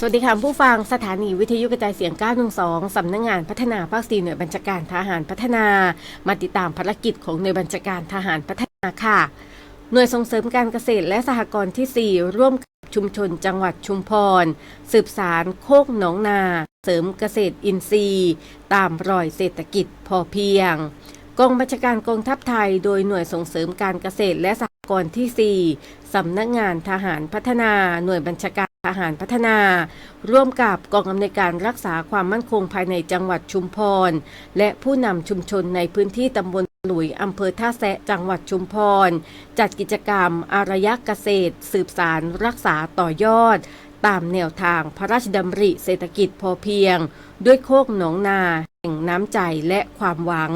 สวัสดีค่ะผู้ฟังสถานีวิทยุกระจายเสียง 912 สำนักงงานพัฒนาภาค4หน่วยบัญชาการทหารพัฒนา มาติดตามภารกิจของหน่วยบัญชาการทหารพัฒนาค่ะ หน่วยส่งเสริมการเกษตรและสหกรณ์ที่ 4 ร่วมกับชุมชนจังหวัดชุมพร สืบสารโคกหนองนา เสริมเกษตรอินทรีย์ ตามรอยเศรษฐกิจพอเพียงกองบัญชาการกองทัพไทย โดยหน่วยส่งเสริมการเกษตรและสหกรณ์ที่ 4 สำนักงานทหารพัฒนาหน่วยบัญชาการ หารพัฒนา ร่วมกับกองอำนวยการรักษาความมั่นคงภายในจังหวัดชุมพร และผู้นำชุมชนในพื้นที่ตำบลหลุยอำเภอท่าแซะจังหวัดชุมพร จัดกิจกรรม อารยะเกษตร สืบสารรักษาต่อยอด ตามแนวทางพระราชดำริเศรษฐกิจพอเพียง ด้วยโคกหนองนา แห่งน้ำใจและความหวัง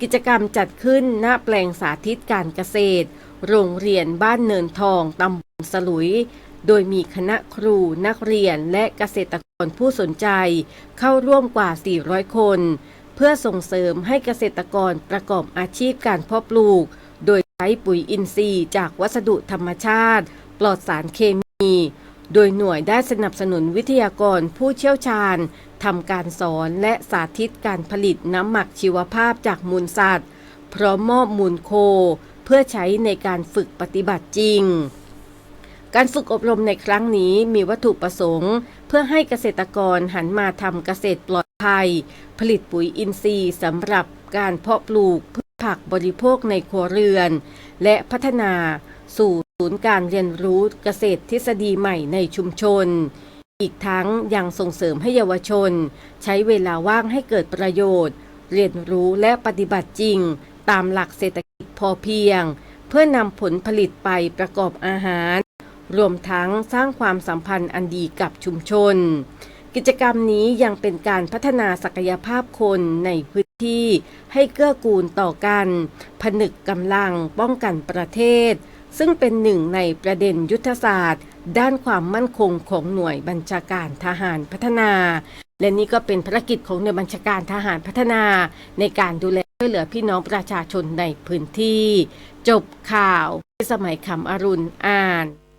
กิจกรรมจัดขึ้นณแปลงสาธิตการเกษตร โรงเรียนบ้านเนินทองตำบลสลุย โดยมีคณะครูนักเรียนและเกษตรกรผู้สนใจเข้าร่วมกว่า 400 คน เพื่อส่งเสริมให้เกษตรกรประกอบอาชีพการเพาะปลูก โดยใช้ปุ๋ยอินทรีย์จากวัสดุธรรมชาติ ปลอดสารเคมี โดยหน่วยได้สนับสนุนวิทยากรผู้เชี่ยวชาญทำการสอนและสาธิตการผลิตน้ำหมักชีวภาพจากมูลสัตว์พร้อมมอบมูลโค เพื่อใช้ในการฝึกปฏิบัติจริง การฝึกอบรมในครั้งนี้มีวัตถุประสงค์ เพื่อให้เกษตรกรหันมาทำเกษตรปลอดภัย ผลิตปุ๋ยอินทรีย์สำหรับการเพาะปลูกพืชผักบริโภคในครัวเรือน และพัฒนาสู่ศูนย์การเรียนรู้เกษตรทฤษฎีใหม่ในชุมชน อีกทั้งยังส่งเสริมให้เยาวชน ใช้เวลาว่างให้เกิดประโยชน์ เรียนรู้และปฏิบัติจริง ตามหลักเศรษฐกิจพอเพียง เพื่อนำผลผลิตไปประกอบอาหาร รวมทั้งสร้างความสัมพันธ์อันดีกับชุมชน กิจกรรมนี้ยังเป็นการพัฒนาศักยภาพคนในพื้นที่ให้เกื้อกูลต่อกัน ผนึกกำลังป้องกันประเทศ ซึ่งเป็นหนึ่งในประเด็นยุทธศาสตร์ ด้านความมั่นคงของหน่วยบัญชาการทหารพัฒนา และนี่ก็เป็นภารกิจของหน่วยบัญชาการทหารพัฒนา ในการดูแลช่วยเหลือพี่น้องประชาชนในพื้นที่ จบข่าวสมัยคำอรุณอ่าน